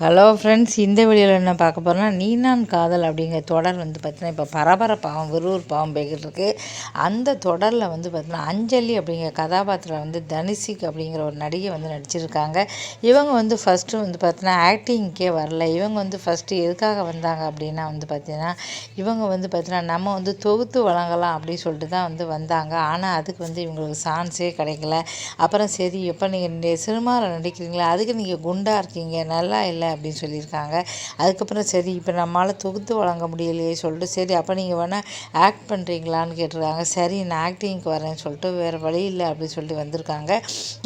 Hello friends இந்த வீடியோவில் என்ன பார்க்க போகிறோம்னா நீ நான் காதல் அப்படிங்கிற தொடர் வந்து பார்த்தீங்கன்னா இப்போ பரபரப்பாகவும் விறுவிறுப்பாகவும் போய்கிட்டு இருக்கு. அந்த தொடரில் வந்து பார்த்தீங்கன்னா அஞ்சலி அப்படிங்கிற கதாபாத்திரம் வந்து தனுஷிக் அப்படிங்கிற ஒரு நடிகை வந்து நடிச்சிருக்காங்க. இவங்க வந்து ஃபஸ்ட்டு வந்து பார்த்தீங்கன்னா ஆக்டிங்க்கே வரல. இவங்க வந்து ஃபஸ்ட்டு எதுக்காக வந்தாங்க அப்படின்னா வந்து பார்த்தீங்கன்னா இவங்க வந்து பார்த்தீங்கன்னா நம்ம வந்து தொகுத்து வழங்கலாம் அப்படின்னு சொல்லிட்டு தான் வந்து வந்தாங்க. ஆனால் அதுக்கு வந்து இவங்களுக்கு சான்ஸே கிடைக்கல. அப்புறம் சரி எப்போ நீங்கள் சினிமாவில் நடிக்கிறீங்களா அதுக்கு நீங்கள் குண்டாக இருக்கீங்க. நல்லா இல்லை. அப்படின்னு சொல்லியிருக்காங்க. அதுக்கப்புறம் சரி இப்போ நம்மளால் தொகுத்து வழங்க முடியலையே சொல்லிட்டு சரி அப்போ நீங்கள் வேணால் ஆக்ட் பண்ணுறீங்களான்னு கேட்டிருக்காங்க. சரி நான் ஆக்டிங்க்கு வரேன்னு சொல்லிட்டு வேறு வழி இல்லை அப்படின்னு சொல்லிட்டு வந்திருக்காங்க.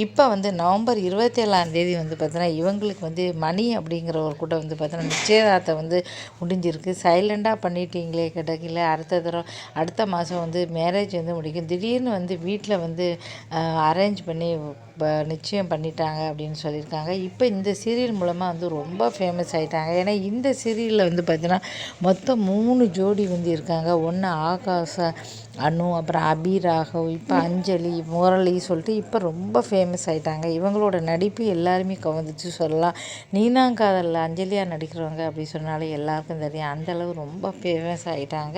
இப்போ வந்து நவம்பர் இருபத்தேழாம் தேதி வந்து பார்த்தீங்கன்னா இவங்களுக்கு வந்து மணி அப்படிங்கிற ஒரு கூட்டம் வந்து பார்த்தீங்கன்னா நிச்சயதார்த்தம் வந்து முடிஞ்சிருக்கு. சைலண்டாக பண்ணிட்டீங்களே கிடைக்கல அடுத்த தடவை அடுத்த மாதம் வந்து மேரேஜ் வந்து முடிக்கும். திடீர்னு வந்து வீட்டில் வந்து அரேஞ்ச் பண்ணி நிச்சயம் பண்ணிட்டாங்க அப்படின்னு சொல்லியிருக்காங்க. இப்போ இந்த சீரியல் மூலமாக வந்து ரொம்ப ஃபேமஸ் ஆகிட்டாங்க ஏன்னா இந்த சீரியலில் வந்து பார்த்திங்கன்னா மொத்தம் மூணு ஜோடி வந்து இருக்காங்க. ஒன்று ஆகாஷ அனு அப்புறம் அபிராகவ் இப்போ அஞ்சலி முரளி சொல்லிட்டு இப்போ ரொம்ப ஃபேமஸ் ஆகிட்டாங்க இவங்களோட நடிப்பு எல்லாருமே கவர்ந்துச்சு சொல்லலாம். நீனாங்காதலில் அஞ்சலியாக நடிக்கிறவங்க அப்படி சொன்னாலே எல்லாருக்கும் தெரியும். அந்தளவு ரொம்ப ஃபேமஸ் ஆகிட்டாங்க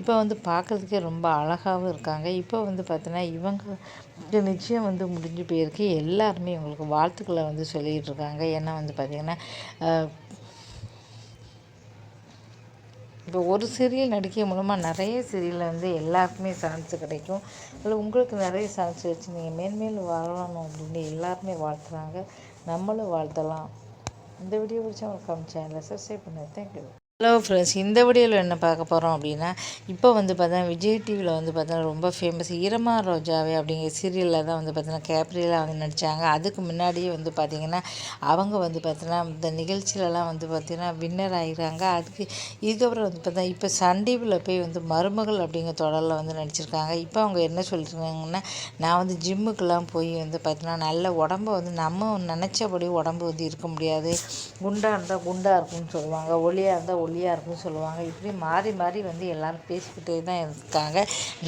இப்போ வந்து பார்க்குறதுக்கே ரொம்ப அழகாகவும் இருக்காங்க. இப்போ வந்து பார்த்தீங்கன்னா இவங்க நிச்சயம் வந்து முடிஞ்சு போயிருக்கு. எல்லாருமே இவங்களுக்கு வாழ்த்துக்களை வந்து சொல்லிகிட்டு இருக்காங்க. ஏன்னா வந்து பார்த்திங்கன்னா இப்போ ஒரு சீரியல் நடிக்க மூலமாக நிறைய சீரியலில் வந்து எல்லாருக்குமே சான்ஸ் கிடைக்கும். அதில் உங்களுக்கு நிறைய சான்ஸ் வச்சு நீங்கள் மேன்மேலும் வாழணும் அப்படின்னு எல்லாருமே வாழ்த்துறாங்க. நம்மளும் வாழ்த்தலாம். இந்த வீடியோ பிடிச்சா உங்களுக்கு சேனலை சப்ஸ்கிரைப் பண்ணுங்கள் தேங்க்யூ ஹலோ ஃப்ரெண்ட்ஸ் இந்த வீடியோவில் என்ன பார்க்க போகிறோம் அப்படின்னா இப்போ வந்து பார்த்தா விஜய் டிவியில் வந்து பார்த்தா ரொம்ப ஃபேமஸ் ஈரமா ரோஜாவே அப்படிங்கிற சீரியலில் தான் வந்து பார்த்தீங்கன்னா கேப்ரியலாக வந்து நடித்தாங்க அதுக்கு முன்னாடியே வந்து பார்த்திங்கன்னா அவங்க வந்து பார்த்தீங்கன்னா இந்த நிகழ்ச்சியிலலாம் வந்து பார்த்திங்கன்னா வின்னர் ஆகிறாங்க அதுக்கு இதுக்கப்புறம் வந்து பார்த்தா இப்போ சன் டிவியில் போய் வந்து மருமகள் அப்படிங்கிற தொடரில் வந்து நடிச்சிருக்காங்க. இப்போ அவங்க என்ன சொல்லியிருக்காங்கன்னா நான் வந்து ஜிம்முக்கெல்லாம் போய் வந்து பார்த்தீங்கன்னா நல்ல உடம்பு வந்து நம்ம நினச்சபடி உடம்பு வந்து இருக்க முடியாது. குண்டாக இருந்தால் குண்டாக இருக்கும்னு சொல்லுவாங்க. ஒளியாக இருந்தால் ஒல்லியாக இருக்கும்னு சொல்லுவாங்க. இப்படி மாறி மாறி வந்து எல்லோரும் பேசிக்கிட்டே தான் இருக்காங்க.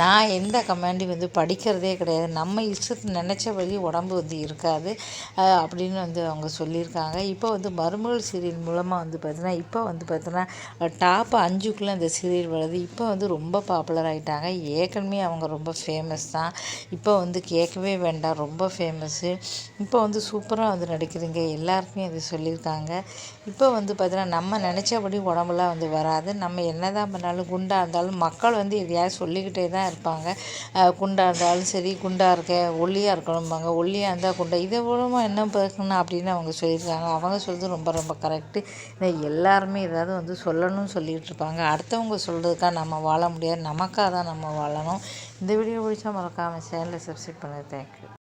நான் எந்த கமெண்டையும் வந்து படிக்கிறதே கிடையாது. நம்ம இஷ்டத்து நினச்சபடி உடம்பு வந்து இருக்காது அப்படின்னு வந்து அவங்க சொல்லியிருக்காங்க. இப்போ வந்து மருமகள் சீரியல் மூலமாக வந்து பார்த்தீங்கன்னா இப்போ வந்து பார்த்தீங்கன்னா டாப் அஞ்சுக்குள்ளே அந்த சீரியல் வருது. இப்போ வந்து ரொம்ப பாப்புலர் ஆகிட்டாங்க ஏற்கனவே அவங்க ரொம்ப ஃபேமஸ் தான். இப்போ வந்து கேட்கவே வேண்டாம். ரொம்ப ஃபேமஸ்ஸு இப்போ வந்து சூப்பராக வந்து நடிக்கிறீங்க. எல்லாருக்குமே அது சொல்லியிருக்காங்க. இப்போ வந்து பார்த்தீங்கன்னா நம்ம நினச்சபடி உடம்பு உடம்புலாம் வந்து வராது. நம்ம என்ன தான் பண்ணாலும் குண்டாக இருந்தாலும் மக்கள் வந்து எதையாவது சொல்லிக்கிட்டே தான் இருப்பாங்க. குண்டாக இருந்தாலும் சரி குண்டாக இருக்க ஒல்லியாக இருக்கணும்பாங்க. ஒல்லியாக இருந்தால் குண்டா. இதை மூலமாக என்ன பேசணும் அப்படின்னு அவங்க சொல்லியிருக்காங்க. அவங்க சொல்கிறது ரொம்ப ரொம்ப கரெக்டு எல்லாருமே ஏதாவது வந்து சொல்லணும்னு சொல்லிகிட்டு இருப்பாங்க. அடுத்தவங்க சொல்கிறதுக்காக நம்ம வாழ முடியாது. நமக்காக தான் நம்ம வாழணும். இந்த வீடியோ பிடிச்சா மறக்காமல் சேனலை சப்ஸ்கிரைப் பண்ணுங்கள் தேங்க்யூ